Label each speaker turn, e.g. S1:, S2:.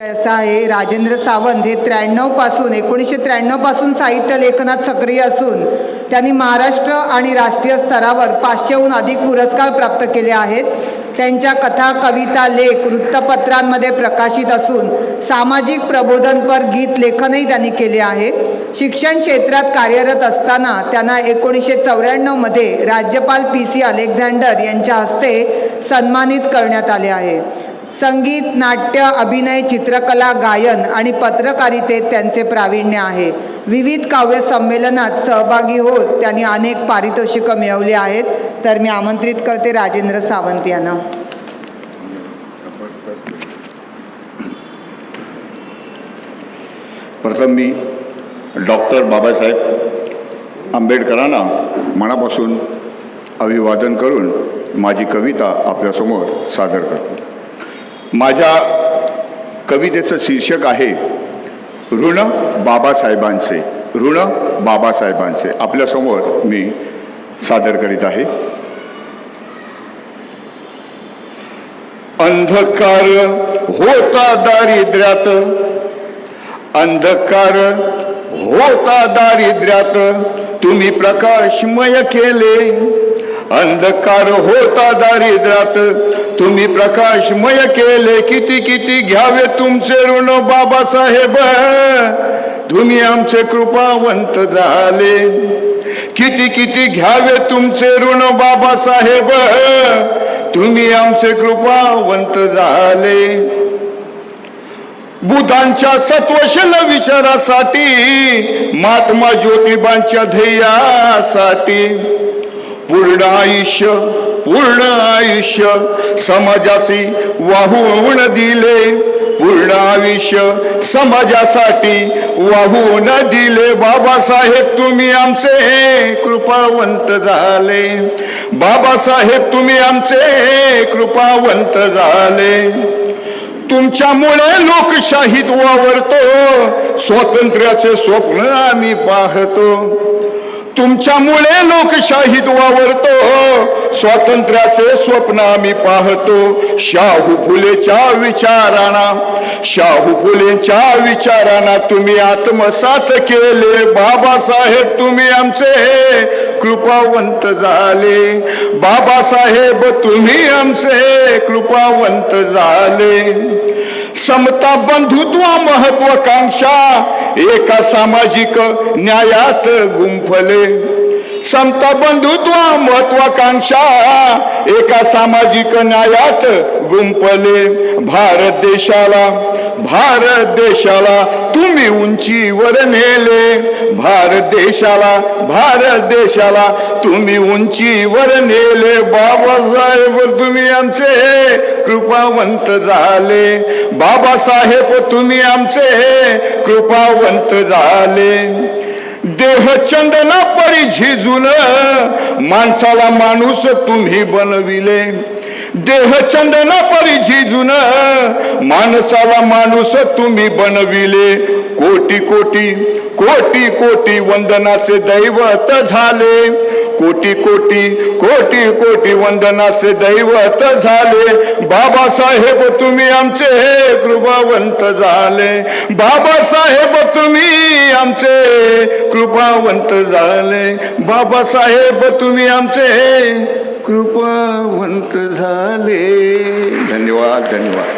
S1: असं आहे. राजेंद्र सावंत हे त्र्याण्णवपासून एकोणीसशे त्र्याण्णवपासून साहित्य लेखनात सक्रिय असून त्यांनी महाराष्ट्र आणि राष्ट्रीय स्तरावर पाचशेहून अधिक पुरस्कार प्राप्त केले आहेत. त्यांच्या कथा कविता लेख वृत्तपत्रांमध्ये प्रकाशित असून सामाजिक प्रबोधनपर गीत लेखनही त्यांनी केले आहे. शिक्षण क्षेत्रात कार्यरत असताना त्यांना एकोणीसशे चौऱ्याण्णवमध्ये राज्यपाल पी सी अलेक्झांडर यांच्या हस्ते सन्मानित करण्यात आले आहे. संगीत नाट्य अभिनय चित्रकला गायन आणि पत्रकारितेत त्यांचे प्रावीण्य आहे. विविध काव्य संमेलनात सहभागी होत त्यांनी अनेक पारितोषिकं मिळवली आहेत. तर मी आमंत्रित करते राजेंद्र सावंत यांना.
S2: प्रथम मी डॉक्टर बाबासाहेब आंबेडकरांना मनापासून अभिवादन करून माझी कविता आपल्यासमोर सादर करतो. माझ्या कवितेचं शीर्षक आहे ऋण बाबासाहेबांचे ऋण बाबासाहेबांचे. आपल्यासमोर मी सादर करीत आहे. अंधकार होता दारिद्र्यात अंधकार होता दारिद्र्यात तुम्ही प्रकाशमय केले. अंधकार होता दारिद्र्यात तुम्ही प्रकाशमय केले किती किती घ्यावे तुमचे ऋण बाबासाहेब? तुम्ही आमचे कृपावंत झाले. किती किती घ्यावे तुमचे ऋण बाबासाहेब? तुम्ही आमचे कृपावंत झाले. बुधांच्या सत्वशील विचारासाठी महात्मा ज्योतिबांच्या ध्येयासाठी पूर्ण आयुष्य पूर्ण आयुष्य समाजाशी वाहून दिले. पूर्ण आयुष्य समाजासाठी वाहून दिले. बाबासाहेब तुम्ही आमचे कृपावंत झाले. बाबासाहेब तुम्ही आमचे कृपावंत झाले. तुमच्यामुळे लोकशाहीत वावरतो. स्वातंत्र्याचे स्वप्न आम्ही पाहतो. तुमच्यामुळे लोकशाहीत वावरतो. स्वातंत्र्याचे स्वप्न आम्ही पाहतो. शाहू फुलेच्या विचारांना शाहू फुलेच्या विचारांना तुम्ही आत्मसात केले. बाबासाहेब तुम्ही आमचे कृपावंत झाले. बाबासाहेब तुम्ही आमचे कृपावंत झाले. समता बंधुत्व महत्वाकांक्षा एका सामाजिक न्यायात गुंफले. समता बंधुत्व महत्वाकांक्षा. एका सामाजिक न्यायात गुंपले भारत देशाला. भारत देशाला तुम्ही उंचीवर नेले. भारत देशाला भारत देशाला तुम्ही उंचीवर नेले. बाबासाहेब तुम्ही आमचे कृपावंत झाले. बाबासाहेब तुम्ही आमचे कृपावंत झाले. देह चंदना परी झिजून माणसाला माणूस तुम्ही बनविले. देह चंदना परी झिजून माणसाला माणूस तुम्ही बनविले. कोटी कोटी कोटी कोटी वंदनाचे दैवत झाले. कोटी कोटी कोटी कोटी वंदनाचे दैवत झाले. बाबासाहेब तुम्ही आमचे कृपावंत झाले. बाबासाहेब तुम्ही आमचे कृपावंत झाले. बाबासाहेब तुम्ही आमचे कृपावंत झाले. धन्यवाद धन्यवाद.